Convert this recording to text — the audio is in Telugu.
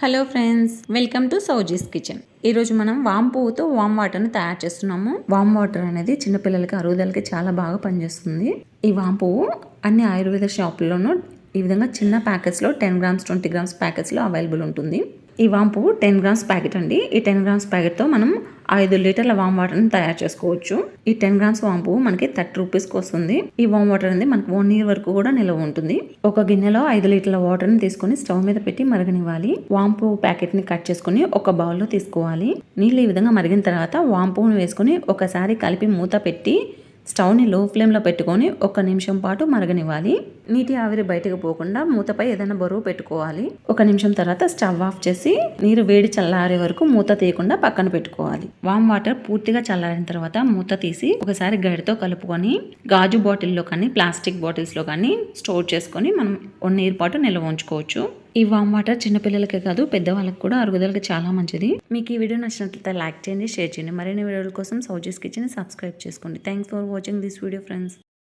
Hello friends welcome to Sowji's kitchen. ఈరోజు మనం వామ్ పువ్వుతో వామ్ వాటర్ని తయారు చేస్తున్నాము. వామ్ వాటర్ అనేది చిన్నపిల్లలకి అరుగుదలకి చాలా బాగా పనిచేస్తుంది. ఈ వామ్ పువ్వు అన్ని ఆయుర్వేద షాపుల్లోనూ ఈ విధంగా చిన్న ప్యాకెట్స్లో టెన్ గ్రామ్స్ ట్వంటీ గ్రామ్స్ ప్యాకెట్స్లో అవైలబుల్ ఉంటుంది. ఈ వాంపు టెన్ గ్రామ్స్ ప్యాకెట్ అండి. ఈ టెన్ గ్రామ్స్ ప్యాకెట్తో మనం ఐదు లీటర్ల వామ్ వాటర్ని తయారు చేసుకోవచ్చు. ఈ టెన్ గ్రామ్స్ వాంపు మనకి థర్టీ రూపీస్కి వస్తుంది. ఈ వామ్ వాటర్ అనేది మనకి వన్ ఇయర్ వరకు కూడా నిల్వ ఉంటుంది. ఒక గిన్నెలో ఐదు లీటర్ల వాటర్ని తీసుకొని స్టవ్ మీద పెట్టి మరగనివ్వాలి. వాంపు ప్యాకెట్ని కట్ చేసుకుని ఒక బౌల్లో తీసుకోవాలి. నీళ్ళు ఈ విధంగా మరిగిన తర్వాత వాంపుని వేసుకొని ఒకసారి కలిపి మూత పెట్టి స్టవ్ని లో ఫ్లేమ్లో పెట్టుకొని ఒక నిమిషం పాటు మరగనివ్వాలి. నీటి ఆవిరి బయటకు పోకుండా మూతపై ఏదైనా బరువు పెట్టుకోవాలి. ఒక నిమిషం తర్వాత స్టవ్ ఆఫ్ చేసి నీరు వేడి చల్లారే వరకు మూత తీయకుండా పక్కన పెట్టుకోవాలి. వామ్ వాటర్ పూర్తిగా చల్లారిన తర్వాత మూత తీసి ఒకసారి గడితో కలుపుకొని గాజు బాటిల్లో కానీ ప్లాస్టిక్ బాటిల్స్లో కానీ స్టోర్ చేసుకొని మనం వన్ ఇయర్ పాటు నిల్వ ఉంచుకోవచ్చు. ఈ వామ్ వాటర్ చిన్నపిల్లలకే కాదు పెద్దవాళ్ళకి కూడా అరుగుదలకి చాలా మంచిది. మీకు ఈ వీడియో నచ్చినట్లయితే లైక్ చేయండి షేర్ చేయండి. మరిన్ని వీడియోల కోసం సౌజెస్ కిచెన్ సబ్స్క్రైబ్ చేసుకోండి. Thanks for watching this video friends